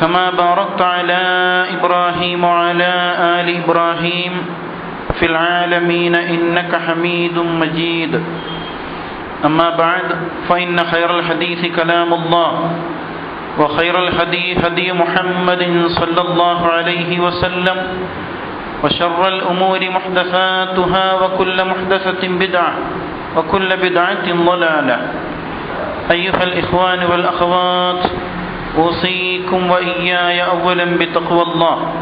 كما باركت على إبراهيم وعلى آل إبراهيم في العالمين إنك حميد مجيد. أما بعد فإن خير الحديث كلام الله وخير الهدي هدي محمد صلى الله عليه وسلم وشر الأمور محدثاتها وكل محدثة بدعة وكل بدعة ضلالة. أيها الإخوان والأخوات أوصيكم وإياي أولا بتقوى الله.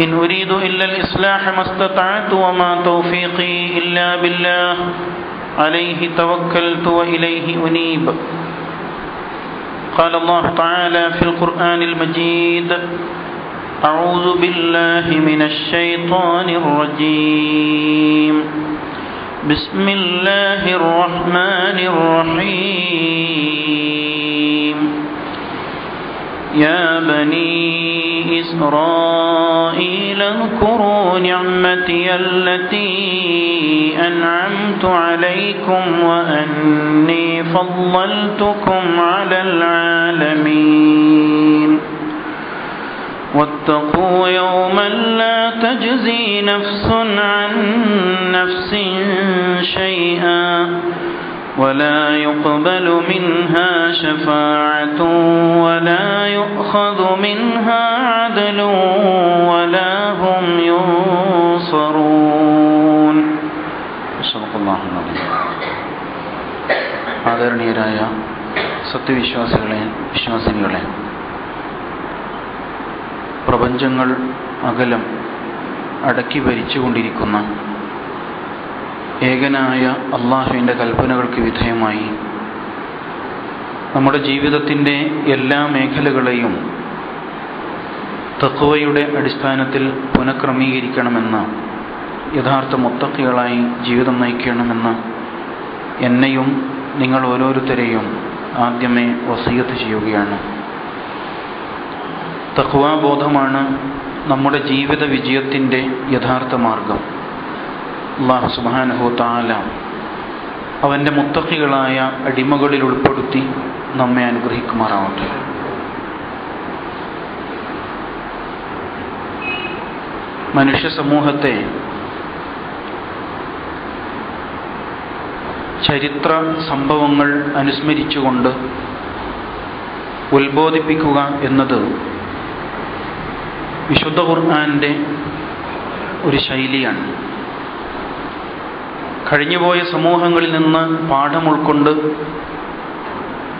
إن أريد إلا الإصلاح ما استطعت وما توفيقي إلا بالله. عليه توكلت وإليه أنيب. قال الله تعالى في القرآن المجيد أعوذ بالله من الشيطان الرجيم. بسم الله الرحمن الرحيم. يا بني إسرائيل اذكروا نعمتي التي أنعمت عليكم وأني فضلتكم على العالمين. واتقوا يوما لا تجزي نفس عن نفس شيئا. ولا يقبل منها شفاعة ولا يؤخذ منها عدل ولا هم ينصرون صدق الله العظيم ആദരണീയരായ സത്യവിശ്വാസികളെ വിശ്വാസിനികളെ പ്രപഞ്ചങ്ങൾ അകലം അടക്കി ഭരിച്ചുകൊണ്ടിരിക്കുന്ന ഏകനായ അള്ളാഹുവിന്റെ കൽപ്പനകൾക്ക് വിധേയമായി. നമ്മുടെ ജീവിതത്തിന്റെ എല്ലാ മേഖലകളെയും തത്വയുടെ അടിസ്ഥാനത്തിൽ പുനഃക്രമീകരിക്കണമെന്ന് യഥാർത്ഥ മുത്തക്കികളായി ജീവിതം നയിക്കണമെന്ന് എന്നെയും നിങ്ങൾ ഓരോരുത്തരെയും ആദ്യമേ വസീയത്ത് ചെയ്യുകയാണ്. തഹ്വാബോധമാണ് നമ്മുടെ ജീവിത വിജയത്തിന്റെ യഥാർത്ഥ മാർഗം. അള്ളാഹു സുബാനഹു താല അവന്റെ മുത്തക്കികളായ അടിമകളിൽ ഉൾപ്പെടുത്തി നമ്മെ അനുഗ്രഹിക്കുമാറാവട്ടെ. മനുഷ്യ സമൂഹത്തെ ചരിത്ര സംഭവങ്ങൾ അനുസ്മരിച്ചുകൊണ്ട് ഉത്ബോധിപ്പിക്കുക എന്നത് വിശുദ്ധ ഖുർആാന്റെ ഒരു ശൈലിയാണ്. കഴിഞ്ഞുപോയ സമൂഹങ്ങളിൽ നിന്ന് പാഠം ഉൾക്കൊണ്ട്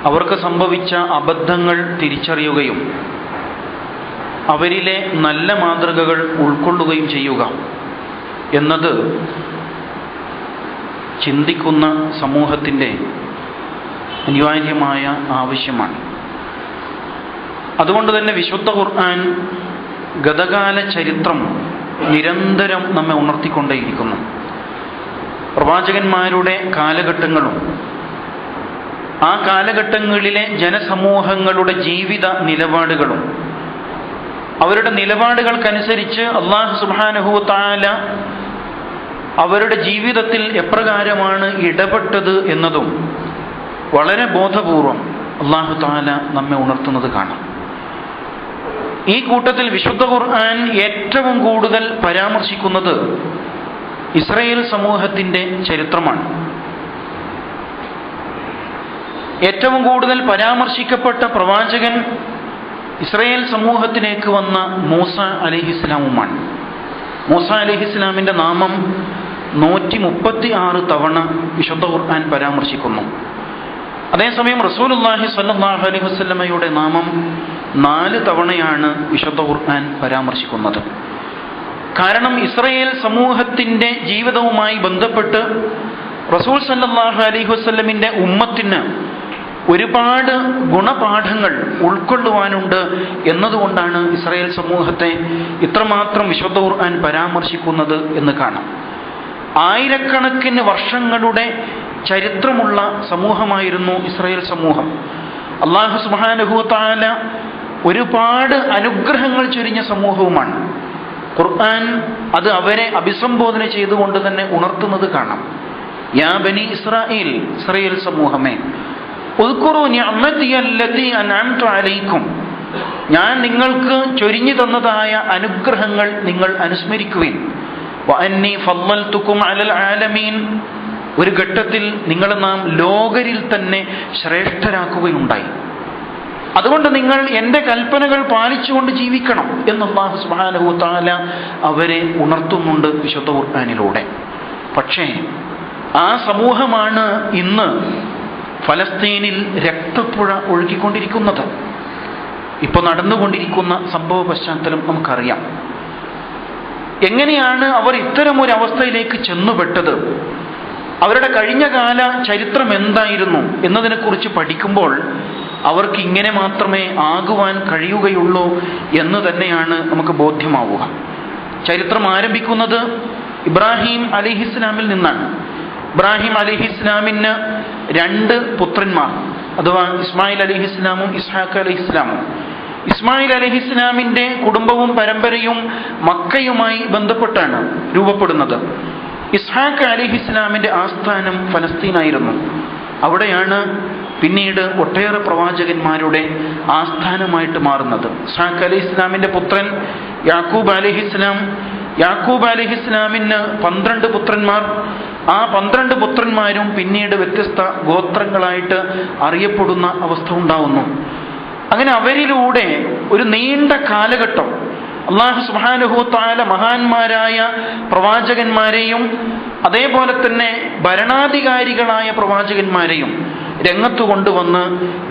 അവർക്ക് സംഭവിച്ച അബദ്ധങ്ങൾ തിരിച്ചറിയുകയും അവരിലെ നല്ല മാതൃകകൾ ഉൾക്കൊള്ളുകയും ചെയ്യുക എന്നത് ചിന്തിക്കുന്ന സമൂഹത്തിന്റെ അനിവാര്യമായ ആവശ്യമാണ്. അതുകൊണ്ട് തന്നെ വിശുദ്ധ ഖുർആൻ ഗതകാല ചരിത്രം നിരന്തരം നമ്മെ ഉണർത്തിക്കൊണ്ടേയിരിക്കുന്നു. പ്രവാചകന്മാരുടെ കാലഘട്ടങ്ങളും ആ കാലഘട്ടങ്ങളിലെ ജനസമൂഹങ്ങളുടെ ജീവിത നിലപാടുകളും അവരുടെ നിലപാടുകൾക്കനുസരിച്ച് അള്ളാഹു സുബാനുഭൂത്താല താല അവരുടെ ജീവിതത്തിൽ എപ്രകാരമാണ് ഇടപെട്ടത് എന്നതും വളരെ ബോധപൂർവം അള്ളാഹു താല നമ്മെ ഉണർത്തുന്നത് കാണാം. ഈ കൂട്ടത്തിൽ വിശുദ്ധ ഖുർആൻ ഏറ്റവും കൂടുതൽ പരാമർശിക്കുന്നത് ഇസ്രയേൽ സമൂഹത്തിന്റെ ചരിത്രമാണ്. ഏറ്റവും കൂടുതൽ പരാമർശിക്കപ്പെട്ട പ്രവാചകൻ ഇസ്രയേൽ സമൂഹത്തിലേക്ക് വന്ന മൂസ അലിഹിസ്ലാമുമാണ് മൂസ അലിഹിസ്ലാമിന്റെ നാമം നൂറ്റി മുപ്പത്തി ആറ് തവണ വിശുദ്ധ ഖുർആൻ പരാമർശിക്കുന്നു. അതേസമയം റസൂലുല്ലാഹി സല്ലാഹു അലൈഹി വസ്ലമയുടെ നാമം നാല് തവണയാണ് വിശുദ്ധ ഖുർആൻ പരാമർശിക്കുന്നത്. കാരണം ഇസ്രയേൽ സമൂഹത്തിന്റെ ജീവിതവുമായി ബന്ധപ്പെട്ട് റസൂൽ സല്ലാഹു അലൈഹി വസ്ലമിന്റെ ഉമ്മത്തിന് ഒരുപാട് ഗുണപാഠങ്ങൾ ഉൾക്കൊള്ളുവാനുണ്ട് എന്നതുകൊണ്ടാണ് ഇസ്രായേൽ സമൂഹത്തെ ഇത്രമാത്രം വിശുദ്ധ ഖുർആൻ പരാമർശിക്കുന്നത് എന്ന് കാണാം. ആയിരക്കണക്കിന് വർഷങ്ങളുടെ ചരിത്രമുള്ള സമൂഹമായിരുന്നു ഇസ്രായേൽ സമൂഹം. അള്ളാഹു സുബാനുഹുത്താല ഒരുപാട് അനുഗ്രഹങ്ങൾ ചൊരിഞ്ഞ സമൂഹവുമാണ്. ഖുർആൻ അത് അവരെ അഭിസംബോധന ചെയ്തുകൊണ്ട് തന്നെ ഉണർത്തുന്നത് കാണാം. യാ ബനി ഇസ്രായേൽ ഇസ്രായേൽ സമൂഹമേ അലൈക്കും. ഞാൻ നിങ്ങൾക്ക് ചൊരിഞ്ഞു തന്നതായ അനുഗ്രഹങ്ങൾ നിങ്ങൾ അനുസ്മരിക്കുവിൻ. ആലമീൻ. ഒരു ഘട്ടത്തിൽ നിങ്ങളെ നാം ലോകരിൽ തന്നെ ശ്രേഷ്ഠരാക്കുകയുണ്ടായി. അതുകൊണ്ട് നിങ്ങൾ എന്റെ കൽപ്പനകൾ പാലിച്ചുകൊണ്ട് ജീവിക്കണം എന്ന് അള്ളാഹു അവരെ ഉണർത്തുന്നുണ്ട് വിശുദ്ധ ഖുർആാനിലൂടെ. പക്ഷേ ആ സമൂഹമാണ് ഇന്ന് ഫലസ്തീനിൽ രക്തപ്പുഴ ഒഴുകിക്കൊണ്ടിരിക്കുന്നത്. ഇപ്പോൾ നടന്നുകൊണ്ടിരിക്കുന്ന സംഭവ പശ്ചാത്തലം നമുക്കറിയാം. എങ്ങനെയാണ് അവർ ഇത്തരം ഒരു അവസ്ഥയിലേക്ക് ചെന്നുപെട്ടത്? അവരുടെ കഴിഞ്ഞകാല ചരിത്രം എന്തായിരുന്നു എന്നതിനെക്കുറിച്ച് പഠിക്കുമ്പോൾ അവർക്ക് ഇങ്ങനെ മാത്രമേ ആകുവാൻ കഴിയുകയുള്ളൂ എന്ന് തന്നെയാണ് നമുക്ക് ബോധ്യമാവുക. ചരിത്രം ആരംഭിക്കുന്നത് ഇബ്രാഹിം അലിഹിസ്ലാമിൽ നിന്നാണ്. ഇബ്രാഹിം അലിഹിസ്ലാമിന് രണ്ട് പുത്രന്മാർ അഥവാ ഇസ്മായിൽ അലിഹിസ്ലാമും ഇസ്ഹാഖ് അലിഹിസ്ലാമും ഇസ്മായിൽ അലഹിസ്ലാമിന്റെ കുടുംബവും പരമ്പരയും മക്കയുമായി ബന്ധപ്പെട്ടാണ് രൂപപ്പെടുന്നത്. ഇസ്ഹാഖ് അലിഹിസ്ലാമിന്റെ ആസ്ഥാനം ഫലസ്തീനായിരുന്നു. അവിടെയാണ് പിന്നീട് ഒട്ടേറെ പ്രവാചകന്മാരുടെ ആസ്ഥാനമായിട്ട് മാറുന്നത്. ഇസ്ഹാഖ് അലി ഇസ്ലാമിന്റെ പുത്രൻ യാക്കൂബ് അലിഹിസ്ലാം യാക്കൂബ് അലിഹിസ്ലാമിന് പന്ത്രണ്ട് പുത്രന്മാർ. ആ പന്ത്രണ്ട് പുത്രന്മാരും പിന്നീട് വ്യത്യസ്ത ഗോത്രങ്ങളായിട്ട് അറിയപ്പെടുന്ന അവസ്ഥ ഉണ്ടാവുന്നു. അങ്ങനെ അവരിലൂടെ ഒരു നീണ്ട കാലഘട്ടം അള്ളാഹു സുബാനുഹൂത്താല മഹാന്മാരായ പ്രവാചകന്മാരെയും അതേപോലെ തന്നെ ഭരണാധികാരികളായ പ്രവാചകന്മാരെയും രംഗത്ത് കൊണ്ടുവന്ന്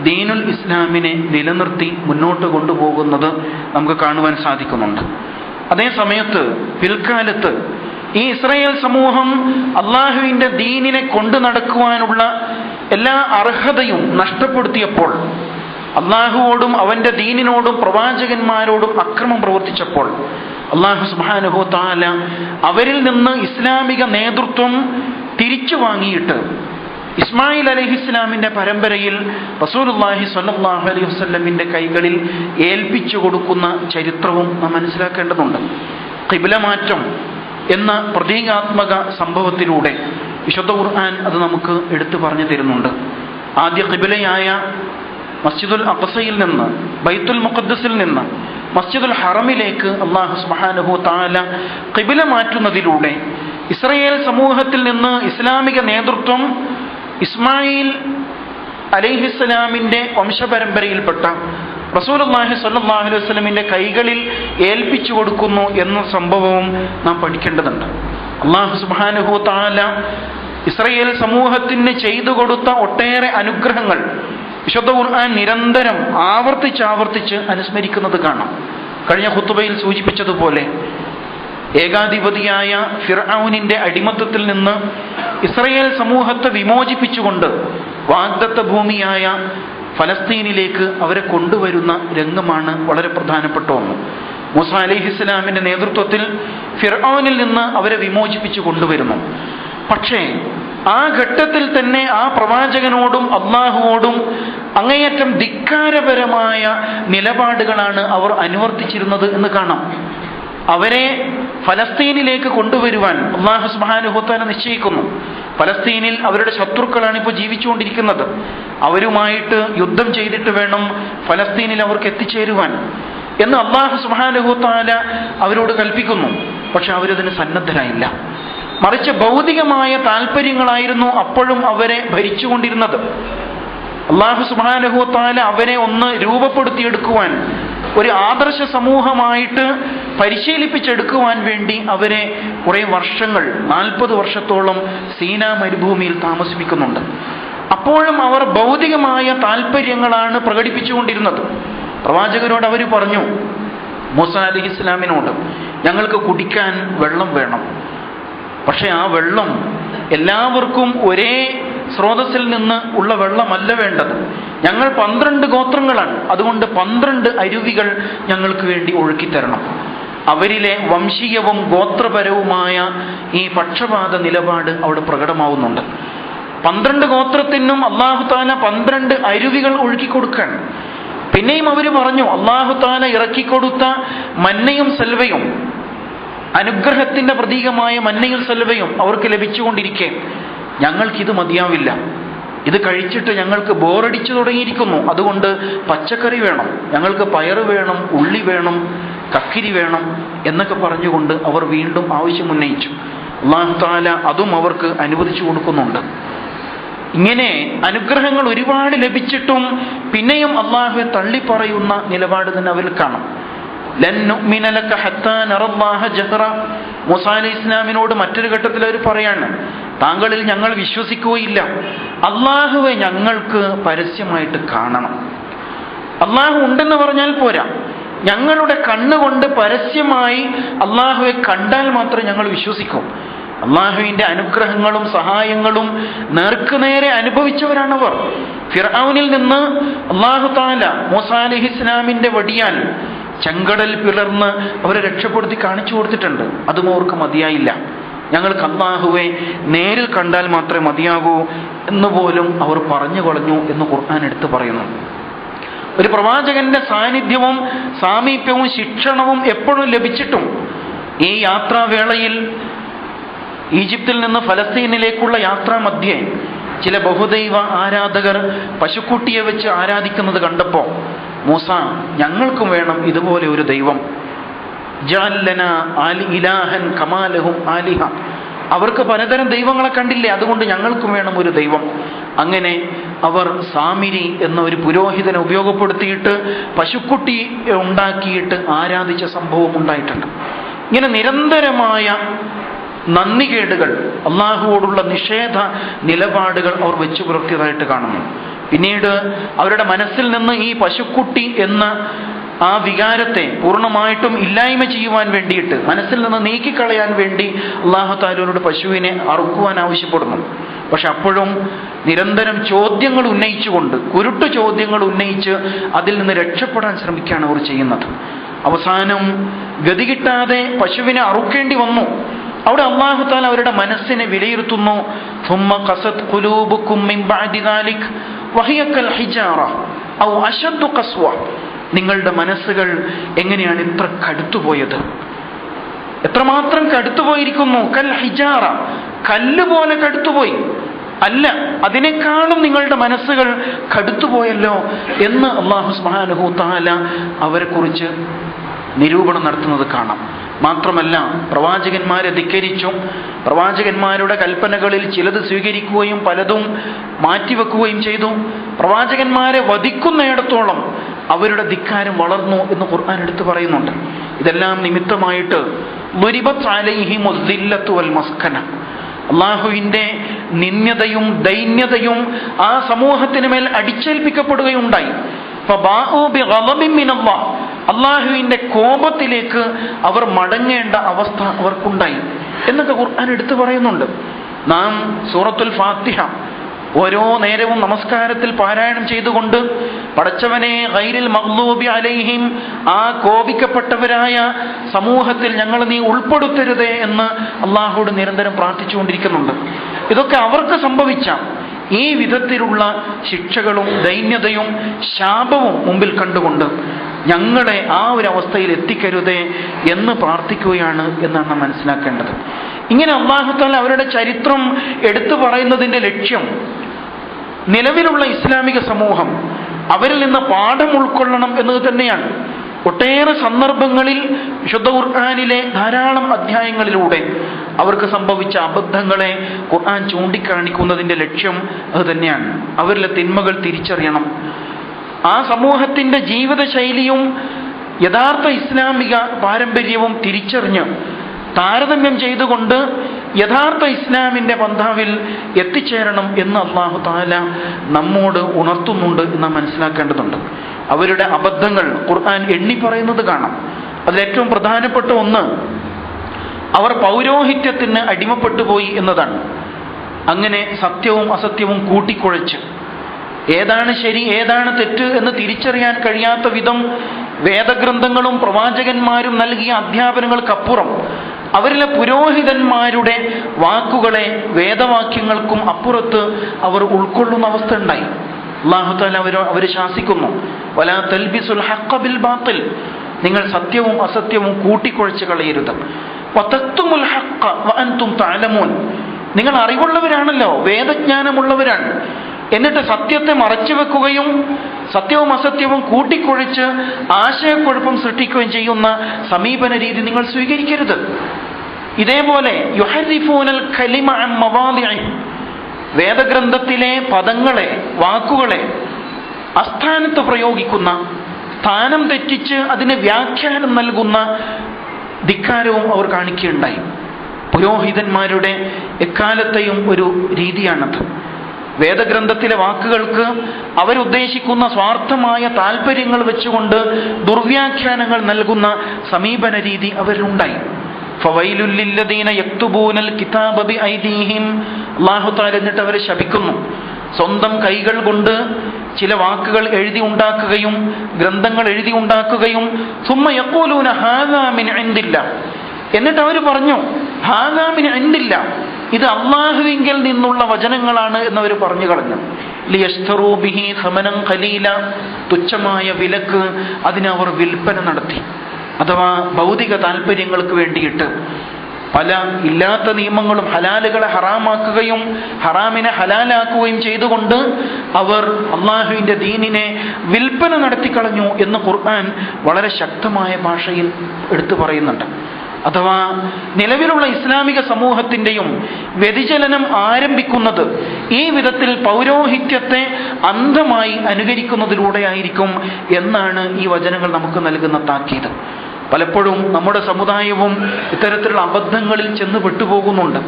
ദീനുൽ ഇസ്ലാമിനെ നിലനിർത്തി മുന്നോട്ട് കൊണ്ടുപോകുന്നത് നമുക്ക് കാണുവാൻ സാധിക്കുന്നുണ്ട്. അതേ സമയത്ത് പിൽക്കാലത്ത് ഈ ഇസ്രയേൽ സമൂഹം അള്ളാഹുവിന്റെ ദീനിനെ കൊണ്ടു നടക്കുവാനുള്ള എല്ലാ അർഹതയും നഷ്ടപ്പെടുത്തിയപ്പോൾ അള്ളാഹുവോടും അവന്റെ ദീനിനോടും പ്രവാചകന്മാരോടും അക്രമം പ്രവർത്തിച്ചപ്പോൾ അള്ളാഹു സുബാനുഹോ താല അവരിൽ നിന്ന് ഇസ്ലാമിക നേതൃത്വം തിരിച്ചു വാങ്ങിയിട്ട് ഇസ്മായിൽ അലഹിസ്ലാമിന്റെ പരമ്പരയിൽ റസൂലുല്ലാഹി സ്വല്ലല്ലാഹു അലൈഹി വസല്ലമിന്റെ കൈകളിൽ ഏൽപ്പിച്ചു കൊടുക്കുന്ന ചരിത്രവും നാം മനസ്സിലാക്കേണ്ടതുണ്ട്. കിബിലമാറ്റം എന്ന പ്രതീകാത്മക സംഭവത്തിലൂടെ വിശുദ്ധ ഖുർആൻ അത് നമുക്ക് എടുത്തു പറഞ്ഞു തരുന്നുണ്ട്. ആദ്യ കിബിലയായ മസ്ജിദുൽ അഖസയിൽ നിന്ന് ബൈത്തുൽ മുഖദ്സിൽ നിന്ന് മസ്ജിദുൽ ഹറമിലേക്ക് അള്ളാഹു സുബ്ഹാനഹു താല കിബില മാറ്റുന്നതിലൂടെ ഇസ്രയേൽ സമൂഹത്തിൽ നിന്ന് ഇസ്ലാമിക നേതൃത്വം ഇസ്മായിൽ അലൈഹിസ്സലാമിന്റെ വംശപരമ്പരയിൽപ്പെട്ട റസൂലുള്ളാഹി സ്വല്ലല്ലാഹു അലൈഹി വസ്ലമിന്റെ കൈകളിൽ ഏൽപ്പിച്ചു കൊടുക്കുന്നു എന്ന സംഭവവും നാം പഠിക്കേണ്ടതുണ്ട്. അള്ളാഹു സുബാനുഹു താല ഇസ്രയേൽ സമൂഹത്തിന് ചെയ്തു കൊടുത്ത ഒട്ടേറെ അനുഗ്രഹങ്ങൾ വിശുദ്ധ ഖുർആൻ നിരന്തരം ആവർത്തിച്ചാവർത്തിച്ച് അനുസ്മരിക്കുന്നത് കാണാം. കഴിഞ്ഞ ഖുത്തുബയിൽ സൂചിപ്പിച്ചതുപോലെ ഏകാധിപതിയായ ഫിർഔനിന്റെ അടിമത്തത്തിൽ നിന്ന് ഇസ്രയേൽ സമൂഹത്തെ വിമോചിപ്പിച്ചുകൊണ്ട് വാഗ്ദത്ത ഭൂമിയായ ഫലസ്തീനിലേക്ക് അവരെ കൊണ്ടുവരുന്ന രംഗമാണ് വളരെ പ്രധാനപ്പെട്ട ഒന്ന്. മൂസ അലിഹിസ്ലാമിന്റെ നേതൃത്വത്തിൽ ഫിർഔനിൽ നിന്ന് അവരെ വിമോചിപ്പിച്ചു കൊണ്ടുവരുന്നു. പക്ഷേ ആ ഘട്ടത്തിൽ തന്നെ ആ പ്രവാചകനോടും അള്ളാഹുവോടും അങ്ങേയറ്റം ധിക്കാരപരമായ നിലപാടുകളാണ് അവർ അനുവർത്തിച്ചിരുന്നത് എന്ന് കാണാം. അവരെ ഫലസ്തീനിലേക്ക് കൊണ്ടുവരുവാൻ അള്ളാഹു സുബാനുഹുത്താന നിശ്ചയിക്കുന്നു. ഫലസ്തീനിൽ അവരുടെ ശത്രുക്കളാണ് ഇപ്പോൾ ജീവിച്ചുകൊണ്ടിരിക്കുന്നത്. അവരുമായിട്ട് യുദ്ധം ചെയ്തിട്ട് വേണം ഫലസ്തീനിൽ അവർക്ക് എത്തിച്ചേരുവാൻ. എന്ന് അള്ളാഹു സുബാനുഹുത്താല അവരോട് കൽപ്പിക്കുന്നു. പക്ഷെ അവരതിന് സന്നദ്ധരായില്ല. മറിച്ച് ഭൗതികമായ താല്പര്യങ്ങളായിരുന്നു അപ്പോഴും അവരെ ഭരിച്ചുകൊണ്ടിരുന്നത്. അള്ളാഹു സുബാനുഹുത്താല അവരെ ഒന്ന് രൂപപ്പെടുത്തിയെടുക്കുവാൻ ഒരു ആദർശ സമൂഹമായിട്ട് പരിശീലിപ്പിച്ചെടുക്കുവാൻ വേണ്ടി അവരെ കുറേ വർഷങ്ങൾ നാൽപ്പത് വർഷത്തോളം സീന മരുഭൂമിയിൽ താമസിപ്പിക്കുന്നുണ്ട്. അപ്പോഴും അവർ ഭൗതികമായ താല്പര്യങ്ങളാണ് പ്രകടിപ്പിച്ചുകൊണ്ടിരുന്നത്. പ്രവാചകരോട് അവർ പറഞ്ഞു മൂസ അലി ഇസ്ലാമിനോട് ഞങ്ങൾക്ക് കുടിക്കാൻ വെള്ളം വേണം. പക്ഷെ ആ വെള്ളം എല്ലാവർക്കും ഒരേ സ്രോതസ്സിൽ നിന്ന് ഉള്ള വെള്ളമല്ല വേണ്ടത്. ഞങ്ങൾ പന്ത്രണ്ട് ഗോത്രങ്ങളാണ്. അതുകൊണ്ട് പന്ത്രണ്ട് അരുവികൾ ഞങ്ങൾക്ക് വേണ്ടി ഒഴുക്കിത്തരണം. അവരിലെ വംശീയവും ഗോത്രപരവുമായ ഈ പക്ഷപാത നിലപാട് അവിടെ പ്രകടമാവുന്നുണ്ട്. പന്ത്രണ്ട് ഗോത്രത്തിനും അള്ളാഹുത്താല പന്ത്രണ്ട് അരുവികൾ ഒഴുക്കി കൊടുക്കാൻ പിന്നെയും അവർ പറഞ്ഞു അള്ളാഹുത്താല ഇറക്കിക്കൊടുത്ത മന്നയും സെൽവയും അനുഗ്രഹത്തിന്റെ പ്രതീകമായ മന്നയും സെൽവയും അവർക്ക് ലഭിച്ചുകൊണ്ടിരിക്കെ ഞങ്ങൾക്കിത് മതിയാവില്ല. ഇത് കഴിച്ചിട്ട് ഞങ്ങൾക്ക് ബോറടിച്ചു തുടങ്ങിയിരിക്കുന്നു. അതുകൊണ്ട് പച്ചക്കറി വേണം ഞങ്ങൾക്ക് പയറ് വേണം ഉള്ളി വേണം കക്കിരി വേണം എന്നൊക്കെ പറഞ്ഞുകൊണ്ട് അവർ വീണ്ടും ആവശ്യം ഉന്നയിച്ചു. അള്ളാഹു താല അതും അവർക്ക് അനുവദിച്ചു കൊടുക്കുന്നുണ്ട്. ഇങ്ങനെ അനുഗ്രഹങ്ങൾ ഒരുപാട് ലഭിച്ചിട്ടും പിന്നെയും അള്ളാഹുവെ തള്ളിപ്പറയുന്ന നിലപാട് തന്നെ അവരിൽ കാണാം. ഇസ്ലാമിനോട് മറ്റൊരു ഘട്ടത്തിൽ അവർ പറയാണ് താങ്കളിൽ ഞങ്ങൾ വിശ്വസിക്കുകയില്ല. അള്ളാഹുവെ ഞങ്ങൾക്ക് പരസ്യമായിട്ട് കാണണം. അള്ളാഹു ഉണ്ടെന്ന് പറഞ്ഞാൽ പോരാ. ഞങ്ങളുടെ കണ്ണുകൊണ്ട് പരസ്യമായി അള്ളാഹുവെ കണ്ടാൽ മാത്രമേ ഞങ്ങൾ വിശ്വസിക്കൂ. അള്ളാഹുവിന്റെ അനുഗ്രഹങ്ങളും സഹായങ്ങളും നേർക്കുനേരെ അനുഭവിച്ചവരാണവർ. ഫിറൌനിൽ നിന്ന് അള്ളാഹു താല മൂസ അലഹി വടിയാൽ ചെങ്കടൽ പിളർന്ന് അവരെ രക്ഷപ്പെടുത്തി കാണിച്ചു കൊടുത്തിട്ടുണ്ട്. അതും അവർക്ക് മതിയായില്ല. ഞങ്ങൾ അള്ളാഹുവെ നേരിൽ കണ്ടാൽ മാത്രമേ മതിയാകൂ എന്ന് പോലും അവർ പറഞ്ഞു കളഞ്ഞു എന്ന് ഖുർആൻ എടുത്തു പറയുന്നു ഒരു പ്രവാചകന്റെ സാന്നിധ്യവും സാമീപ്യവും ശിക്ഷണവും എപ്പോഴും ലഭിച്ചിട്ടും ഈ യാത്രാവേളയിൽ ഈജിപ്തിൽ നിന്ന് ഫലസ്തീനിലേക്കുള്ള യാത്രാ മധ്യേ ചില ബഹുദൈവ ആരാധകർ പശുക്കുട്ടിയെ വെച്ച് ആരാധിക്കുന്നത് കണ്ടപ്പോൾ മൂസ ഞങ്ങൾക്കും വേണം ഇതുപോലെ ഒരു ദൈവം. ജാലന ആലി ഇലാഹൻ കമാലഹും ആലിഹ. അവർക്ക് പലതരം ദൈവങ്ങളെ കണ്ടില്ലേ അതുകൊണ്ട് ഞങ്ങൾക്കും വേണം ഒരു ദൈവം. അങ്ങനെ അവർ സാമിരി എന്ന ഒരു പുരോഹിതനെ ഉപയോഗപ്പെടുത്തിയിട്ട് പശുക്കുട്ടി ഉണ്ടാക്കിയിട്ട് ആരാധിച്ച സംഭവം ഉണ്ടായിട്ടുണ്ട്. ഇങ്ങനെ നിരന്തരമായ നന്ദികേടുകൾ അള്ളാഹുവോടുള്ള നിഷേധ നിലപാടുകൾ അവർ വെച്ചു പുലർത്തിയതായിട്ട് കാണുന്നു. പിന്നീട് അവരുടെ മനസ്സിൽ നിന്ന് ഈ പശുക്കുട്ടി എന്ന ആ വികാരത്തെ പൂർണമായിട്ടും ഇല്ലായ്മ ചെയ്യുവാൻ വേണ്ടിയിട്ട് മനസ്സിൽ നിന്ന് നീക്കിക്കളയാൻ വേണ്ടി അള്ളാഹു താലൂരോട് പശുവിനെ അറുക്കുവാൻ ആവശ്യപ്പെടുന്നു. പക്ഷെ അപ്പോഴും നിരന്തരം ചോദ്യങ്ങൾ ഉന്നയിച്ചുകൊണ്ട് കുരുട്ടു ചോദ്യങ്ങൾ ഉന്നയിച്ച് അതിൽ നിന്ന് രക്ഷപ്പെടാൻ ശ്രമിക്കുകയാണ് അവർ ചെയ്യുന്നത്. അവസാനം ഗതി കിട്ടാതെ പശുവിനെ അറുക്കേണ്ടി വന്നു. അവിടെ അള്ളാഹു താല അവരുടെ മനസ്സിനെ വിലയിരുത്തുന്നു ثم قست قلوبكم من بعد ذلك وهي كالحجارة أو أشد قسوة നിങ്ങളുടെ മനസ്സുകൾ എങ്ങനെയാണ് ഇത്ര കടുത്തുപോയത് എത്രമാത്രം കടുത്തുപോയിരിക്കുന്നു കൽ ഹിജാറ കല്ല് പോലെ കടുത്തുപോയി അല്ല അതിനേക്കാളും നിങ്ങളുടെ മനസ്സുകൾ കടുത്തുപോയല്ലോ എന്ന് അള്ളാഹു സ്മഹാനുഹു താല അവരെ കുറിച്ച് നിരൂപണം നടത്തുന്നത് കാണാം മാത്രമല്ല പ്രവാചകന്മാരെ ധിക്കരിച്ചു. പ്രവാചകന്മാരുടെ കൽപ്പനകളിൽ ചിലത് സ്വീകരിക്കുകയും പലതും മാറ്റിവെക്കുകയും ചെയ്തു. പ്രവാചകന്മാരെ വധിക്കുന്നിടത്തോളം അവരുടെ ധിക്കാരം വളർന്നു എന്ന് ഖുർആൻ എടുത്തു പറയുന്നുണ്ട്. ഇതെല്ലാം നിമിത്തമായിട്ട് മസ്കന. അള്ളാഹുവിന്റെ നിന്യതയും ദൈന്യതയും ആ സമൂഹത്തിന് മേൽ അടിച്ചേൽപ്പിക്കപ്പെടുകയുണ്ടായി. അള്ളാഹുവിന്റെ കോപത്തിലേക്ക് അവർ മടങ്ങേണ്ട അവസ്ഥ അവർക്കുണ്ടായി എന്നൊക്കെ ഖുർആൻ എടുത്തു പറയുന്നുണ്ട്. നാം സൂറത്തുൽ ഫാത്തിഹ ഓരോ നേരവും നമസ്കാരത്തിൽ പാരായണം ചെയ്തുകൊണ്ട് പടച്ചവനെ ഗൈരിൽ മഹ്ലൂബി അലൈഹിം ആ കോപിക്കപ്പെട്ടവരായ സമൂഹത്തിൽ ഞങ്ങൾ നീ ഉൾപ്പെടുത്തരുതേ എന്ന് അള്ളാഹുവോട് നിരന്തരം പ്രാർത്ഥിച്ചുകൊണ്ടിരിക്കുന്നുണ്ട്. ഇതൊക്കെ അവർക്ക് സംഭവിച്ച ഈ വിധത്തിലുള്ള ശിക്ഷകളും ദൈന്യതയും ശാപവും മുമ്പിൽ കണ്ടുകൊണ്ട് ഞങ്ങളെ ആ ഒരു അവസ്ഥയിൽ എത്തിക്കരുതേ എന്ന് പ്രാർത്ഥിക്കുകയാണ് എന്നാണ് നാം മനസ്സിലാക്കേണ്ടത്. ഇങ്ങനെ അള്ളാഹുത്താൽ അവരുടെ ചരിത്രം എടുത്തു പറയുന്നതിന്റെ ലക്ഷ്യം നിലവിലുള്ള ഇസ്ലാമിക സമൂഹം അവരിൽ നിന്ന് പാഠം ഉൾക്കൊള്ളണം എന്നത് തന്നെയാണ്. ഒട്ടേറെ സന്ദർഭങ്ങളിൽ വിശുദ്ധ ഖുർആാനിലെ ധാരാളം അധ്യായങ്ങളിലൂടെ അവർക്ക് സംഭവിച്ച അബദ്ധങ്ങളെ ഖുർആൻ ചൂണ്ടിക്കാണിക്കുന്നതിന്റെ ലക്ഷ്യം അത് തന്നെയാണ്. അവരിലെ തിന്മകൾ തിരിച്ചറിയണം. ആ സമൂഹത്തിന്റെ ജീവിതശൈലിയും യഥാർത്ഥ ഇസ്ലാമിക പാരമ്പര്യവും തിരിച്ചറിഞ്ഞ് താരതമ്യം ചെയ്തുകൊണ്ട് യഥാർത്ഥ ഇസ്ലാമിന്റെ പന്ഥാവിൽ എത്തിച്ചേരണം എന്ന് അള്ളാഹു താല നമ്മോട് ഉണർത്തുന്നുണ്ട് എന്ന് മനസ്സിലാക്കേണ്ടതുണ്ട്. അവരുടെ അബദ്ധങ്ങൾ ഖുർആൻ എണ്ണി പറയുന്നത് കാണാം. അതിലേറ്റവും പ്രധാനപ്പെട്ട ഒന്ന് അവർ പൗരോഹിത്യത്തിന് അടിമപ്പെട്ടു പോയി എന്നതാണ്. അങ്ങനെ സത്യവും അസത്യവും കൂട്ടിക്കുഴച്ച്. ഏതാണ് ശരി ഏതാണ് തെറ്റ് എന്ന് തിരിച്ചറിയാൻ കഴിയാത്ത വിധം വേദഗ്രന്ഥങ്ങളും പ്രവാചകന്മാരും നൽകിയ അധ്യാപനങ്ങൾക്കപ്പുറം അവരിലെ പുരോഹിതന്മാരുടെ വാക്കുകളെ വേദവാക്യങ്ങൾക്കും അപ്പുറത്ത് അവർ ഉൾക്കൊള്ളുന്ന അവസ്ഥ ഉണ്ടായി. അള്ളാഹുത്താല അവർ അവർ ശാസിക്കുന്നു. വലാ തൽബിസുൽ ഹഖ ബാത്തിൽ. നിങ്ങൾ സത്യവും അസത്യവും കൂട്ടിക്കുഴച്ച് കളയരുത്. ഹഖ വഅൻതും തഅലമൂൻ. നിങ്ങൾ അറിവുള്ളവരാണല്ലോ വേദജ്ഞാനമുള്ളവരാണ്. എന്നിട്ട് സത്യത്തെ മറച്ചു വെക്കുകയും സത്യവും അസത്യവും കൂട്ടിക്കുഴച്ച് ആശയക്കുഴപ്പം സൃഷ്ടിക്കുകയും ചെയ്യുന്ന സമീപന രീതി നിങ്ങൾ സ്വീകരിക്കരുത്. ഇതേപോലെ കലിമ വേദഗ്രന്ഥത്തിലെ പദങ്ങളെ വാക്കുകളെ അസ്ഥാനത്ത് പ്രയോഗിക്കുന്ന സ്ഥാനം തെറ്റിച്ച് അതിന് വ്യാഖ്യാനം നൽകുന്ന ധിക്കാരവും അവർ കാണിക്കുകയുണ്ടായി. പുരോഹിതന്മാരുടെ എക്കാലത്തെയും ഒരു രീതിയാണത്. വേദഗ്രന്ഥത്തിലെ വാക്കുകൾക്ക് അവരുദ്ദേശിക്കുന്ന സ്വാർത്ഥമായ താല്പര്യങ്ങൾ വെച്ചുകൊണ്ട് ദുർവ്യാഖ്യാനങ്ങൾ നൽകുന്ന സമീപന രീതി അവരുണ്ടായി തആല എന്നിട്ട് അവരെ ശപിക്കുന്നു. സ്വന്തം കൈകൾ കൊണ്ട് ചില വാക്കുകൾ എഴുതി ഉണ്ടാക്കുകയും ഗ്രന്ഥങ്ങൾ എഴുതി ഉണ്ടാക്കുകയും സുമ്മ യഖൂലൂന ഹാദാ മിൻ ഇൻദില്ല. എന്നിട്ട് അവർ പറഞ്ഞു ഹാദാ എന്തില്ല ഇത് അള്ളാഹുവിങ്കിൽ നിന്നുള്ള വചനങ്ങളാണ് എന്നവർ പറഞ്ഞു കളഞ്ഞു. ലിയസ്തറൂബിഹി സമനം കലീല തുച്ഛമായ വിലക്ക് അതിനവർ വിൽപ്പന നടത്തി. അഥവാ ഭൗതിക താല്പര്യങ്ങൾക്ക് വേണ്ടിയിട്ട് പല ഇല്ലാത്ത നിയമങ്ങളും ഹലാലുകളെ ഹറാമാക്കുകയും ഹറാമിനെ ഹലാലാക്കുകയും ചെയ്തുകൊണ്ട് അവർ അള്ളാഹുവിന്റെ ദീനിനെ വിൽപ്പന നടത്തിക്കളഞ്ഞു എന്ന് ഖുർആൻ വളരെ ശക്തമായ ഭാഷയിൽ എടുത്തു പറയുന്നുണ്ട്. അഥവാ നിലവിലുള്ള ഇസ്ലാമിക സമൂഹത്തിന്റെയും വ്യതിചലനം ആരംഭിക്കുന്നത് ഈ വിധത്തിൽ പൗരോഹിത്യത്തെ അന്ധമായി അനുകരിക്കുന്നതിലൂടെയായിരിക്കും എന്നാണ് ഈ വചനങ്ങൾ നമുക്ക് നൽകുന്ന താക്കീത്. പലപ്പോഴും നമ്മുടെ സമുദായവും ഇത്തരത്തിലുള്ള അബദ്ധങ്ങളിൽ ചെന്ന് പെട്ടുപോകുന്നുണ്ട്.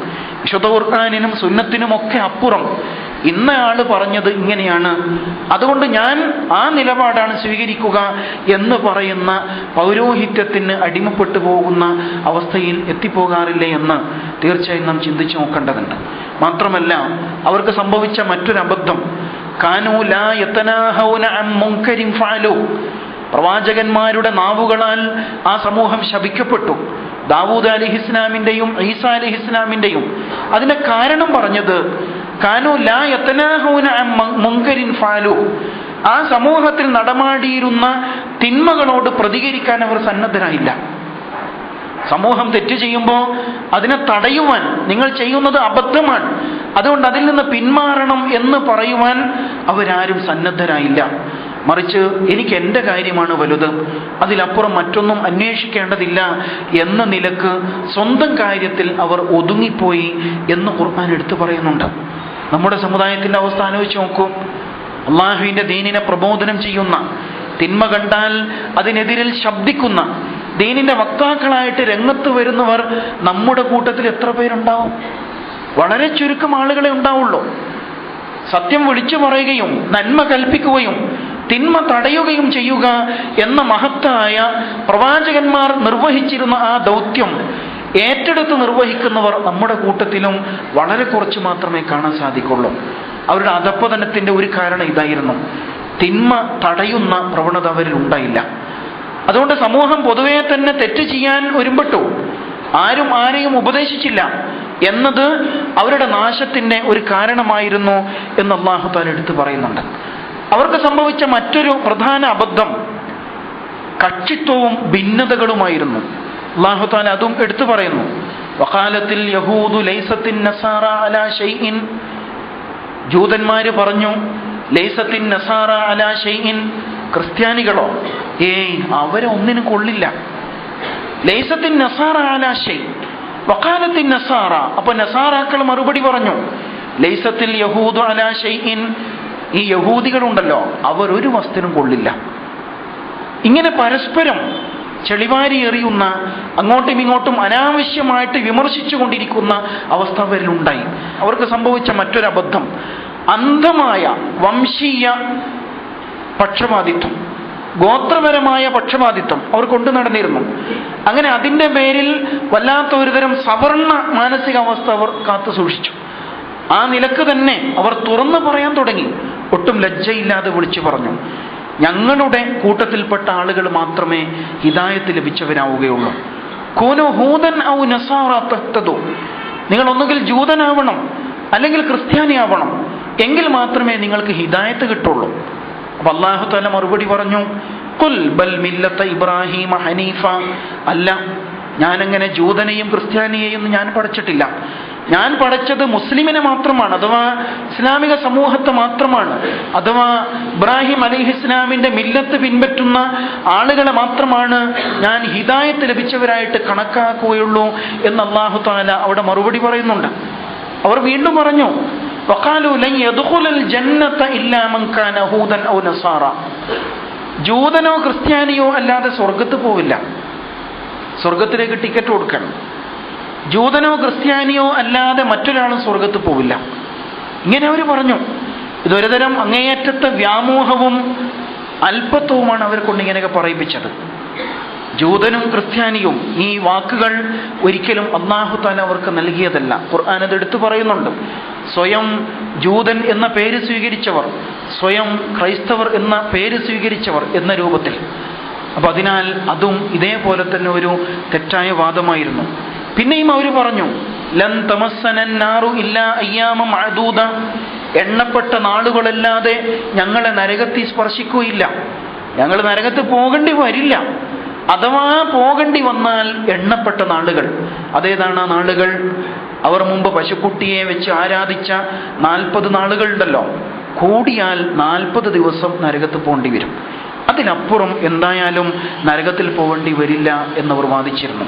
വിശുദ്ധ ഖുർആാനിനും സുന്നത്തിനുമൊക്കെ അപ്പുറം ഇന്നയാൾ പറഞ്ഞത് ഇങ്ങനെയാണ്. അതുകൊണ്ട് ഞാൻ ആ നിലപാടാണ് സ്വീകരിക്കുക എന്ന് പറയുന്ന പൗരോഹിത്യത്തിന് അടിമപ്പെട്ടു പോകുന്ന അവസ്ഥയിൽ എത്തിപ്പോകാറില്ലേ എന്ന് തീർച്ചയായും നാം ചിന്തിച്ചു നോക്കേണ്ടതുണ്ട്. മാത്രമല്ല അവർക്ക് സംഭവിച്ച മറ്റൊരബദ്ധം. അബദ്ധം യത്തനാഹൗന ലാ യതനാഹൗന അൻ മുൻകരിൻ ഫഅലു. പ്രവാചകന്മാരുടെ നാവുകളാൽ ആ സമൂഹം ശപിക്കപ്പെട്ടു. ദാവൂദ് അലി ഇസ്ലാമിന്റെയും ഈസ അലി ഇസ്ലാമിന്റെയും അതിന്റെ കാരണം പറഞ്ഞത് കാനു ലാ യത്തനാഹൂന മുങ്കരിൻ ഫാലു. ആ സമൂഹത്തിൽ നടമാടിയിരുന്ന തിന്മകളോട് പ്രതികരിക്കാൻ അവർ സന്നദ്ധരായില്ല. സമൂഹം തെറ്റ് ചെയ്യുമ്പോൾ അതിനെ തടയുവാൻ നിങ്ങൾ ചെയ്യുന്നത് അബദ്ധമാണ്. അതുകൊണ്ട് അതിൽ നിന്ന് പിന്മാറണം എന്ന് പറയുവാൻ അവരാരും സന്നദ്ധരായില്ല. മറിച്ച് എനിക്ക് എന്റെ കാര്യമാണ് വലുത്. അതിലപ്പുറം മറ്റൊന്നും അന്വേഷിക്കേണ്ടതില്ല എന്ന നിലയ്ക്ക് സ്വന്തം കാര്യത്തിൽ അവർ ഒതുങ്ങിപ്പോയി എന്ന് ഖുർആൻ എടുത്തു പറയുന്നുണ്ട്. നമ്മുടെ സമുദായത്തിന്റെ അവസ്ഥ ആലോചിച്ച് നോക്കൂ. അള്ളാഹുവിന്റെ ദീനിനെ പ്രബോധനം ചെയ്യുന്ന തിന്മ കണ്ടാൽ അതിനെതിരിൽ ശബ്ദിക്കുന്ന ദീനിന്റെ വക്താക്കളായിട്ട് രംഗത്ത് വരുന്നവർ നമ്മുടെ കൂട്ടത്തിൽ എത്ര പേരുണ്ടാവും? വളരെ ചുരുക്കം ആളുകളെ ഉണ്ടാവുള്ളൂ. സത്യം വിളിച്ചു പറയുകയും നന്മ കൽപ്പിക്കുകയും തിന്മ തടയുകയും ചെയ്യുക എന്ന മഹത്തായ പ്രവാചകന്മാർ നിർവഹിച്ചിരുന്ന ആ ദൗത്യം ഏറ്റെടുത്ത് നിർവഹിക്കുന്നവർ നമ്മുടെ കൂട്ടത്തിലും വളരെ കുറച്ച് മാത്രമേ കാണാൻ സാധിക്കുള്ളൂ. അവരുടെ അധപ്പതനത്തിന്റെ ഒരു കാരണം ഇതായിരുന്നു. തിന്മ തടയുന്ന പ്രവണത അവരിൽ ഉണ്ടായില്ല. അതുകൊണ്ട് സമൂഹം പൊതുവേ തന്നെ തെറ്റ് ചെയ്യാൻ ഒരുമ്പെട്ടു. ആരും ആരെയും ഉപദേശിച്ചില്ല. എന്നത് അവരുടെ നാശത്തിന്റെ ഒരു കാരണമായിരുന്നു എന്ന് അള്ളാഹു താൻ എടുത്തു പറയുന്നുണ്ട്. അവർക്ക് സംഭവിച്ച മറ്റൊരു പ്രധാന അബദ്ധം കക്ഷിത്വവും ഭിന്നതകളുമായിരുന്നു. അള്ളാഹു താൻ അതും എടുത്തു പറയുന്നു. വക്കാലത്തിൽ യഹൂദു ലൈസത്തിൻ നസാറ അലാ ഷെയ്ഇൻ ജൂതന്മാര് പറഞ്ഞു ലൈസത്തിൻ നസാറ അലാ ഷെയ്ഇൻ ക്രിസ്ത്യാനികളോ ഏയ് അവരെ ഒന്നിനും കൊള്ളില്ല. ലൈസത്തിൻ നസാറ അലാ ഷെയ് വക്കാലത്തിൻ നസാറ. അപ്പൊ നസാറാക്കൾ മറുപടി പറഞ്ഞു ലൈസത്തിൽ യഹൂദു അലാ ഷൈഇൻ. ഈ യഹൂദികളുണ്ടല്ലോ അവർ ഒരു വസ്തുനും കൊള്ളില്ല. ഇങ്ങനെ പരസ്പരം ചെളിവാരി എറിയുന്ന അങ്ങോട്ടും ഇങ്ങോട്ടും അനാവശ്യമായിട്ട് വിമർശിച്ചു കൊണ്ടിരിക്കുന്ന അവസ്ഥ അവരിലുണ്ടായി. അവർക്ക് സംഭവിച്ച മറ്റൊരു അബദ്ധം അന്ധമായ വംശീയ പക്ഷപാതിത്വം ഗോത്രപരമായ പക്ഷപാതിത്വം അവർ കൊണ്ടു നടന്നിരുന്നു. അങ്ങനെ അതിന്റെ പേരിൽ വല്ലാത്ത ഒരുതരം സവർണ മാനസികാവസ്ഥ അവർ കാത്തു സൂക്ഷിച്ചു ആ നിലയ്ക്ക് തന്നെ അവർ തുറന്നു പറയാൻ തുടങ്ങി. ഒട്ടും ലജ്ജയില്ലാതെ വിളിച്ചു പറഞ്ഞു ഞങ്ങളുടെ കൂട്ടത്തിൽപ്പെട്ട ആളുകൾ മാത്രമേ ഹിതായത്ത് ലഭിച്ചവരാവുകയുള്ളൂ. കോനോ ഹൂതൻ ഔ നസാറ തഹ്തദു. നിങ്ങൾ ഒന്നുകിൽ ജൂതനാവണം അല്ലെങ്കിൽ ക്രിസ്ത്യാനിയാവണം എങ്കിൽ മാത്രമേ നിങ്ങൾക്ക് ഹിദായത്ത് കിട്ടുള്ളൂ. അപ്പൊ അള്ളാഹു തല മറുപടി പറഞ്ഞു കുൽ ബൽ മില്ലത്ത ഇബ്രാഹിം ഹനീഫ. അല്ല ഞാനങ്ങനെ ജൂതനെയും ക്രിസ്ത്യാനിയെയും ഞാൻ പഠിച്ചിട്ടില്ല. ഞാൻ പഠിച്ചത് മുസ്ലിമിനെ മാത്രമാണ് അഥവാ ഇസ്ലാമിക സമൂഹത്തെ മാത്രമാണ് അഥവാ ഇബ്രാഹിം അലി ഇസ്ലാമിന്റെ മില്ലത്ത് പിൻപറ്റുന്ന ആളുകളെ മാത്രമാണ് ഞാൻ ഹിദായത്ത് ലഭിച്ചവരായിട്ട് കണക്കാക്കുകയുള്ളൂ എന്ന് അള്ളാഹു താല അവിടെ മറുപടി പറയുന്നുണ്ട്. അവർ വീണ്ടും പറഞ്ഞു ജൂതനോ ക്രിസ്ത്യാനിയോ അല്ലാതെ സ്വർഗത്ത് പോവില്ല. സ്വർഗത്തിലേക്ക് ടിക്കറ്റ് കൊടുക്കണം. ജൂതനോ ക്രിസ്ത്യാനിയോ അല്ലാതെ മറ്റൊരാളും സ്വർഗത്ത് പോവില്ല. ഇങ്ങനെ അവർ പറഞ്ഞു. ഇതൊരുതരം അങ്ങേയറ്റത്തെ വ്യാമോഹവും അല്പത്വവുമാണ് അവരെ കൊണ്ട് ഇങ്ങനെയൊക്കെ പറയിപ്പിച്ചത്. ജൂതനും ക്രിസ്ത്യാനിയും ഈ വാക്കുകൾ ഒരിക്കലും അന്നാഹു താൻ അവർക്ക് നൽകിയതല്ല. ഖുർആൻ അത് എടുത്തു പറയുന്നുണ്ട്. സ്വയം ജൂതൻ എന്ന പേര് സ്വീകരിച്ചവർ സ്വയം ക്രൈസ്തവർ എന്ന പേര് സ്വീകരിച്ചവർ എന്ന രൂപത്തിൽ അപ്പൊ അതിനാൽ അതും ഇതേപോലെ തന്നെ ഒരു തെറ്റായ വാദമായിരുന്നു. പിന്നെയും അവർ പറഞ്ഞു ലം തമസ്സനാറു ഇല്ല അയ്യാമം മഴദൂത എണ്ണപ്പെട്ട നാളുകളല്ലാതെ ഞങ്ങളെ നരകത്തിൽ സ്പർശിക്കുകയില്ല. ഞങ്ങൾ നരകത്ത് പോകേണ്ടി വരില്ല. അഥവാ പോകേണ്ടി വന്നാൽ എണ്ണപ്പെട്ട നാളുകൾ. അതേതാണ് ആ നാളുകൾ? അവർ മുമ്പ് പശുക്കുട്ടിയെ വെച്ച് ആരാധിച്ച നാൽപ്പത് നാളുകളുണ്ടല്ലോ. കൂടിയാൽ നാൽപ്പത് ദിവസം നരകത്ത് പോകേണ്ടി വരും. അതിനപ്പുറം എന്തായാലും നരകത്തിൽ പോകേണ്ടി വരില്ല എന്നവർ വാദിച്ചിരുന്നു.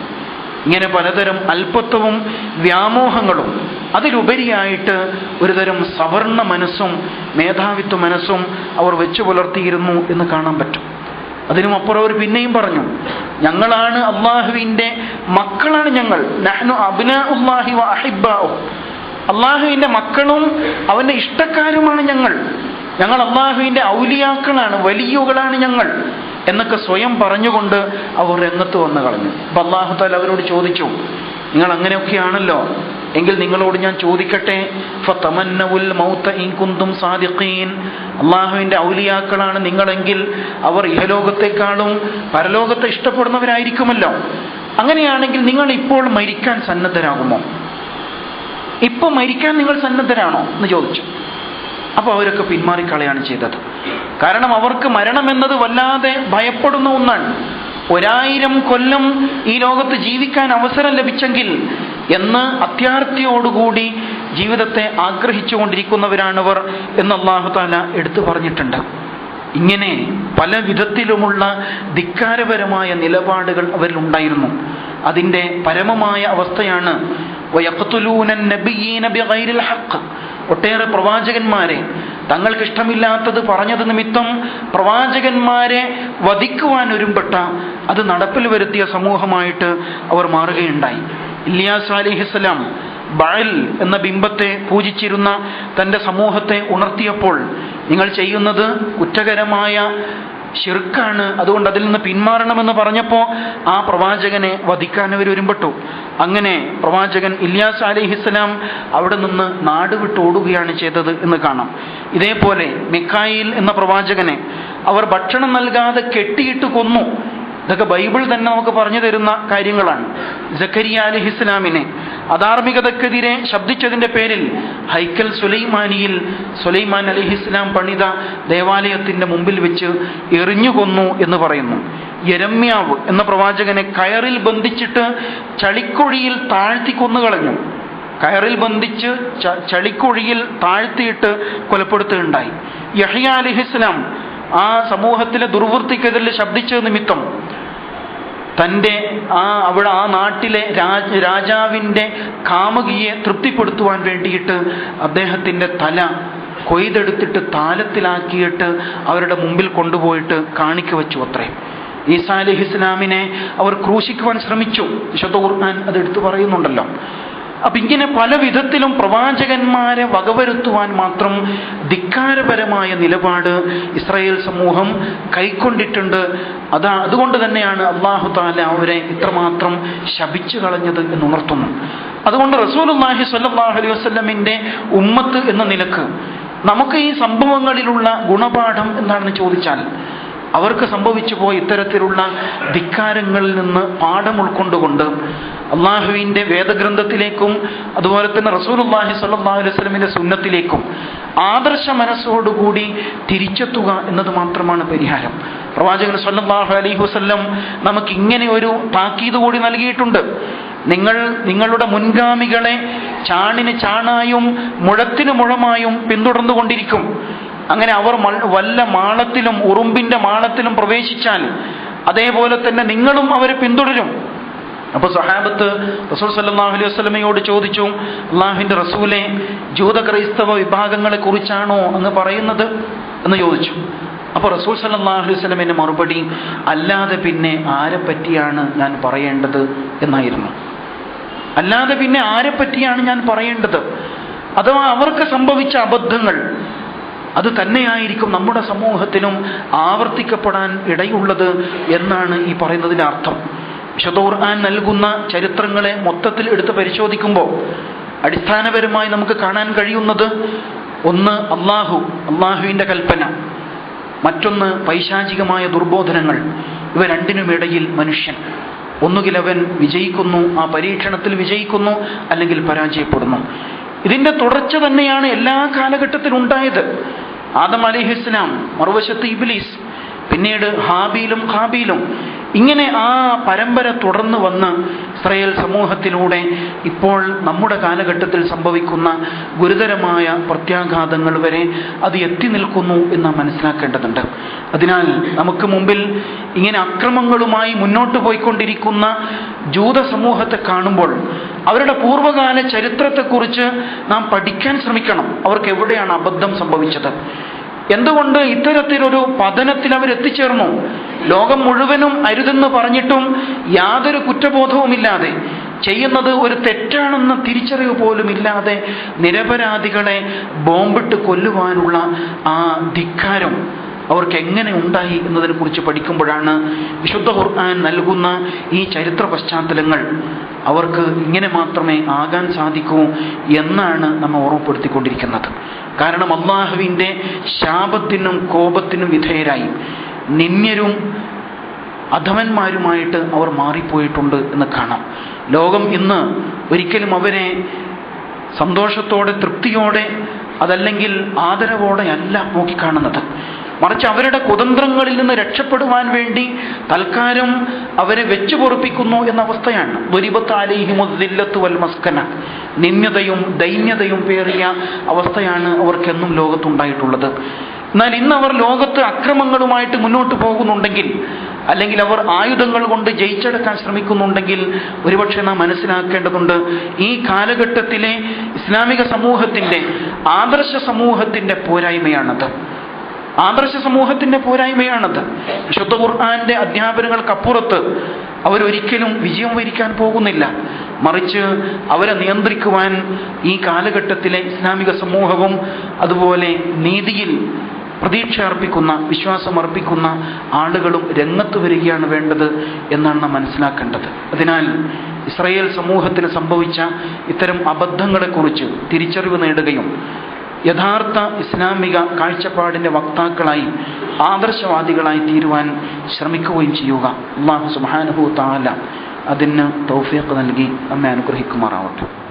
ഇങ്ങനെ പലതരം അല്പത്വവും വ്യാമോഹങ്ങളും അതിലുപരിയായിട്ട് ഒരുതരം സവർണ മനസ്സും മേധാവിത്വ മനസ്സും അവർ വെച്ചു പുലർത്തിയിരുന്നു എന്ന് കാണാൻ പറ്റും. അതിനും അപ്പുറം അവർ പിന്നെയും പറഞ്ഞു ഞങ്ങളാണ് അള്ളാഹുവിന്റെ മക്കളാണ് ഞങ്ങൾ. നഹ്നു വ അള്ളാഹുവിന്റെ മക്കളും അവന്റെ ഇഷ്ടക്കാരുമാണ് ഞങ്ങൾ. ഞങ്ങൾ അള്ളാഹുവിന്റെ ഔലിയാക്കളാണ് വലിയുകളാണ് ഞങ്ങൾ എന്നൊക്കെ സ്വയം പറഞ്ഞുകൊണ്ട് അവർ രംഗത്ത് വന്ന് കളഞ്ഞു. അപ്പൊ അള്ളാഹു താല അവരോട് ചോദിച്ചു നിങ്ങൾ അങ്ങനെയൊക്കെയാണല്ലോ എങ്കിൽ നിങ്ങളോട് ഞാൻ ചോദിക്കട്ടെ? മൗത ഇൻ ഔലിയാക്കളാണ് നിങ്ങളെങ്കിൽ അവർ ഇഹലോകത്തെക്കാളും പരലോകത്തെ ഇഷ്ടപ്പെടുന്നവരായിരിക്കുമല്ലോ. അങ്ങനെയാണെങ്കിൽ നിങ്ങൾ ഇപ്പോൾ മരിക്കാൻ സന്നദ്ധരാകുമോ? ഇപ്പൊ മരിക്കാൻ നിങ്ങൾ സന്നദ്ധരാണോ? എന്ന് ചോദിച്ചു. അപ്പോൾ അവരൊക്കെ പിന്മാറിക്കളയാണ് ചെയ്തത്. കാരണം അവർക്ക് മരണം എന്നത് വല്ലാതെ ഭയപ്പെടുന്ന ഒന്നാണ്. ഒരായിരം കൊല്ലം ഈ ലോകത്ത് ജീവിക്കാൻ അവസരം ലഭിച്ചെങ്കിൽ എന്ന് അത്യാർത്ഥിയോടുകൂടി ജീവിതത്തെ ആഗ്രഹിച്ചു കൊണ്ടിരിക്കുന്നവരാണവർ എന്ന് അള്ളാഹു താല എടുത്തു പറഞ്ഞിട്ടുണ്ട്. ഇങ്ങനെ പല വിധത്തിലുമുള്ള ധിക്കാരപരമായ നിലപാടുകൾ അവരിലുണ്ടായിരുന്നു അതിന്റെ പരമമായ അവസ്ഥയാണ്. ഒട്ടേറെ പ്രവാചകന്മാരെ തങ്ങൾക്ക് ഇഷ്ടമില്ലാത്തത് പറഞ്ഞത് നിമിത്തം പ്രവാചകന്മാരെ വധിക്കുവാൻ ഒരുമ്പെട്ട അത് നടപ്പിൽ വരുത്തിയ സമൂഹമായിട്ട് അവർ മാറുകയുണ്ടായി. ഇല്യാസ് അലിഹിസ്സലാം ബഴൽ എന്ന ബിംബത്തെ പൂജിച്ചിരുന്ന തന്റെ സമൂഹത്തെ ഉണർത്തിയപ്പോൾ നിങ്ങൾ ചെയ്യുന്നത് കുറ്റകരമായ ഷിർക്കാണ് അതുകൊണ്ട് അതിൽ നിന്ന് പിന്മാറണമെന്ന് പറഞ്ഞപ്പോൾ ആ പ്രവാചകനെ വധിക്കാൻ അവർ ഒരുമ്പെട്ടു. അങ്ങനെ പ്രവാചകൻ ഇല്യാസ് അലിഹിസ്സലാം അവിടെ നിന്ന് നാട് വിട്ടോടുകയാണ് ചെയ്തത് എന്ന് കാണാം. ഇതേപോലെ മിക്കായിൽ എന്ന പ്രവാചകനെ അവർ ഭക്ഷണം നൽകാതെ കെട്ടിയിട്ട് കൊന്നു. ഇതൊക്കെ ബൈബിൾ തന്നെ നമുക്ക് പറഞ്ഞു തരുന്ന കാര്യങ്ങളാണ്. ജക്കരിയ അലി ഇസ്ലാമിനെ അധാർമികതക്കെതിരെ ശബ്ദിച്ചതിന്റെ പേരിൽ ഹൈക്കൽ സുലൈമാനിയിൽ സുലൈമാൻ അലി ഇസ്ലാം പണിത ദേവാലയത്തിന്റെ മുമ്പിൽ വെച്ച് എറിഞ്ഞുകൊന്നു എന്ന് പറയുന്നു. യരമ്യാവ് എന്ന പ്രവാചകനെ കയറിൽ ബന്ധിച്ചിട്ട് ചളിക്കുഴിയിൽ താഴ്ത്തി കൊന്നുകളഞ്ഞു കയറിൽ ബന്ധിച്ച് ചളിക്കുഴിയിൽ താഴ്ത്തിയിട്ട് കൊലപ്പെടുത്തുകയുണ്ടായി. യഹിയ അലിഹിസ്ലാം ആ സമൂഹത്തിലെ ദുർവൃത്തിക്കെതിരെ ശബ്ദിച്ച നിമിത്തം തന്റെ ആ അവിടെ ആ നാട്ടിലെ രാജ രാജാവിന്റെ കാമുകിയെ തൃപ്തിപ്പെടുത്തുവാൻ വേണ്ടിയിട്ട് അദ്ദേഹത്തിന്റെ തല കൊയ്തെടുത്തിട്ട് താലത്തിലാക്കിയിട്ട് അവരുടെ മുമ്പിൽ കൊണ്ടുപോയിട്ട് കാണിക്ക വെച്ചു അത്രേ. ഈസാ ഇസ്ലാമിനെ അവർ ക്രൂശിക്കുവാൻ ശ്രമിച്ചു. വിശുദ്ധ ഖുർആൻ അത് എടുത്തു പറയുന്നുണ്ടല്ലോ. അപ്പൊ ഇങ്ങനെ പല വിധത്തിലും പ്രവാചകന്മാരെ വകവരുത്തുവാൻ മാത്രം ധിക്കാരപരമായ നിലപാട് ഇസ്രായേൽ സമൂഹം കൈക്കൊണ്ടിട്ടുണ്ട്. അതാ അതുകൊണ്ട് തന്നെയാണ് അള്ളാഹു താല അവരെ ഇത്രമാത്രം ശപിച്ചു കളഞ്ഞത് എന്ന് ഉണർത്തുന്നു അതുകൊണ്ട് റസൂലുല്ലാഹി സ്വല്ലല്ലാഹു അലൈഹി വസല്ലമിന്റെ ഉമ്മത്ത് എന്ന നിലയ്ക്ക് നമുക്ക് ഈ സംഭവങ്ങളിലുള്ള ഗുണപാഠം എന്താണെന്ന് ചോദിച്ചാൽ അവർക്ക് സംഭവിച്ചു പോയ ഇത്തരത്തിലുള്ള ധിക്കാരങ്ങളിൽ നിന്ന് പാഠം ഉൾക്കൊണ്ടുകൊണ്ട് അള്ളാഹുവിന്റെ വേദഗ്രന്ഥത്തിലേക്കും അതുപോലെ തന്നെ റസൂൽ അള്ളാഹി അലൈഹി വസല്ലമിന്റെ സുന്നത്തിലേക്കും ആദർശ മനസ്സോടുകൂടി തിരിച്ചെത്തുക എന്നത് മാത്രമാണ് പരിഹാരം. പ്രവാചകൻ സ്വല്ലല്ലാഹു അലൈഹി വസ്ല്ലം നമുക്ക് ഇങ്ങനെ ഒരു താക്കീത് കൂടി നൽകിയിട്ടുണ്ട്. നിങ്ങൾ നിങ്ങളുടെ മുൻഗാമികളെ ചാണിന് ചാണായും മുഴത്തിന് മുഴമായും പിന്തുടർന്നുകൊണ്ടിരിക്കും. അങ്ങനെ അവർ വല്ല മാളത്തിലും ഉറുമ്പിന്റെ മാളത്തിലും പ്രവേശിച്ചാൽ അതേപോലെ തന്നെ നിങ്ങളും അവരെ പിന്തുടരും. അപ്പൊ സഹാബത്ത് റസൂൽ സല്ലാഹു അലൈഹി വസ്ലമയോട് ചോദിച്ചു അള്ളാഹുവിന്റെ റസൂലെ ജൂത ക്രൈസ്തവ വിഭാഗങ്ങളെ കുറിച്ചാണോ എന്ന് പറയുന്നത്? എന്ന് ചോദിച്ചു. അപ്പോൾ റസൂൽ സല്ലാഹു അലൈഹി വസ്ലമിന്റെ മറുപടി അല്ലാതെ പിന്നെ ആരെ പറ്റിയാണ് ഞാൻ പറയേണ്ടത്? എന്നായിരുന്നു. അല്ലാതെ പിന്നെ ആരെ പറ്റിയാണ് ഞാൻ പറയേണ്ടത്? അഥവാ അവർക്ക് സംഭവിച്ച അബദ്ധങ്ങൾ അത് തന്നെയായിരിക്കും നമ്മുടെ സമൂഹത്തിനും ആവർത്തിക്കപ്പെടാൻ ഇടയുള്ളത് എന്നാണ് ഈ പറയുന്നതിന്റെ അർത്ഥം. വിശുദ്ധ ഖുർആൻ നൽകുന്ന ചരിത്രങ്ങളെ മൊത്തത്തിൽ എടുത്ത് പരിശോധിക്കുമ്പോൾ അടിസ്ഥാനപരമായി നമുക്ക് കാണാൻ കഴിയുന്നത് ഒന്ന് അള്ളാഹു അള്ളാഹുവിന്റെ കൽപ്പന. മറ്റൊന്ന് പൈശാചികമായ ദുർബോധനങ്ങൾ. ഇവ രണ്ടിനുമിടയിൽ മനുഷ്യൻ. ഒന്നുകിൽ അവൻ വിജയിക്കുന്നു ആ പരീക്ഷണത്തിൽ വിജയിക്കുന്നു അല്ലെങ്കിൽ പരാജയപ്പെടുന്നു. ഇതിന്റെ തുടർച്ച തന്നെയാണ് എല്ലാ കാലഘട്ടത്തിലും ഉണ്ടായത്. ആദം അലിഹിസ്ലാം മറുവശത്ത് ഇബ്ലീസ് പിന്നീട് ഹാബീലും ഖാബീലും ഇങ്ങനെ ആ പരമ്പര തുടർന്ന് വന്ന് ഇസ്രയേൽ സമൂഹത്തിലൂടെ ഇപ്പോൾ നമ്മുടെ കാലഘട്ടത്തിൽ സംഭവിക്കുന്ന ഗുരുതരമായ പ്രത്യാഘാതങ്ങൾ വരെ അത് എത്തി നിൽക്കുന്നു എന്ന് മനസ്സിലാക്കേണ്ടതുണ്ട്. അതിനാൽ നമുക്ക് മുമ്പിൽ ഇങ്ങനെ അക്രമങ്ങളുമായി മുന്നോട്ട് പോയിക്കൊണ്ടിരിക്കുന്ന ജൂത സമൂഹത്തെ കാണുമ്പോൾ അവരുടെ പൂർവകാല ചരിത്രത്തെക്കുറിച്ച് നാം പഠിക്കാൻ ശ്രമിക്കണം. അവർക്ക് എവിടെയാണ് അബദ്ധം സംഭവിച്ചത്? എന്തുകൊണ്ട് ഇത്തരത്തിലൊരു പതനത്തിൽ അവർ എത്തിച്ചേർന്നു? ലോകം മുഴുവനും അരുതെന്ന് പറഞ്ഞിട്ടും യാതൊരു കുറ്റബോധവുമില്ലാതെ ചെയ്യുന്നത് ഒരു തെറ്റാണെന്ന തിരിച്ചറിവ് പോലും ഇല്ലാതെ നിരപരാധികളെ ബോംബിട്ട് കൊല്ലുവാനുള്ള ആ ധിക്കാരം അവർക്ക് എങ്ങനെ ഉണ്ടായി എന്നതിനെക്കുറിച്ച് പഠിക്കുമ്പോഴാണ് വിശുദ്ധ ഖുർആൻ നൽകുന്ന ഈ ചരിത്ര പശ്ചാത്തലങ്ങൾ അവർക്ക് ഇങ്ങനെ മാത്രമേ ആകാൻ സാധിക്കൂ എന്നാണ് നമ്മൾ ഓർമ്മപ്പെടുത്തിക്കൊണ്ടിരിക്കുന്നത്. കാരണം അള്ളാഹുവിന്റെ ശാപത്തിനും കോപത്തിനും വിധേയരായി നിന്യരും അധമന്മാരുമായിട്ട് അവർ മാറിപ്പോയിട്ടുണ്ട് എന്ന് കാണാം. ലോകം ഇന്ന് ഒരിക്കലും അവരെ സന്തോഷത്തോടെ തൃപ്തിയോടെ അതല്ലെങ്കിൽ ആദരവോടെ അല്ല നോക്കിക്കാണുന്നത്. മറിച്ച് അവരുടെ കുതന്ത്രങ്ങളിൽ നിന്ന് രക്ഷപ്പെടുവാൻ വേണ്ടി തൽക്കാലം അവരെ വെച്ചു പൊറുപ്പിക്കുന്നു എന്ന അവസ്ഥയാണ്. ദുരിബത്താലിഹിമുദില്ലത്ത് വൽമസ്കന നിന്യതയും ദൈന്യതയും പേറിയ അവസ്ഥയാണ് അവർക്കെന്നും ലോകത്തുണ്ടായിട്ടുള്ളത്. എന്നാൽ ഇന്ന് അവർ ലോകത്ത് അക്രമങ്ങളുമായിട്ട് മുന്നോട്ട് പോകുന്നുണ്ടെങ്കിൽ അല്ലെങ്കിൽ അവർ ആയുധങ്ങൾ കൊണ്ട് ജയിച്ചെടുക്കാൻ ശ്രമിക്കുന്നുണ്ടെങ്കിൽ ഒരുപക്ഷെ നാം മനസ്സിലാക്കേണ്ടതുണ്ട് ഈ കാലഘട്ടത്തിലെ ഇസ്ലാമിക സമൂഹത്തിന്റെ ആദർശ സമൂഹത്തിന്റെ പോരായ്മയാണത്. ആദർശ സമൂഹത്തിന്റെ പോരായ്മയാണത്. വിശുദ്ധ ഖുർആന്റെ അധ്യാപനങ്ങൾക്കപ്പുറത്ത് അവരൊരിക്കലും വിജയം വരിക്കാൻ പോകുന്നില്ല. മറിച്ച് അവരെ നിയന്ത്രിക്കുവാൻ ഈ കാലഘട്ടത്തിലെ ഇസ്ലാമിക സമൂഹവും അതുപോലെ നീതിയിൽ പ്രതീക്ഷ അർപ്പിക്കുന്ന വിശ്വാസം അർപ്പിക്കുന്ന ആളുകളും രംഗത്ത് വരികയാണ് വേണ്ടത് എന്നാണ് നാം മനസ്സിലാക്കേണ്ടത്. അതിനാൽ ഇസ്രയേൽ സമൂഹത്തിന് സംഭവിച്ച ഇത്തരം അബദ്ധങ്ങളെക്കുറിച്ച് തിരിച്ചറിവ് നേടുകയും യഥാർത്ഥ ഇസ്ലാമിക കാഴ്ചപ്പാടിന്റെ വക്താക്കളായി ആദർശവാദികളായി തീരുവാൻ ശ്രമിക്കുകയും ചെയ്യുക. അള്ളാഹു സുബാനുഹു താല അതിന് തൗഫീഖ് നൽകി. നമ്മെ അനുഗ്രഹിക്കുമാറാവട്ടെ.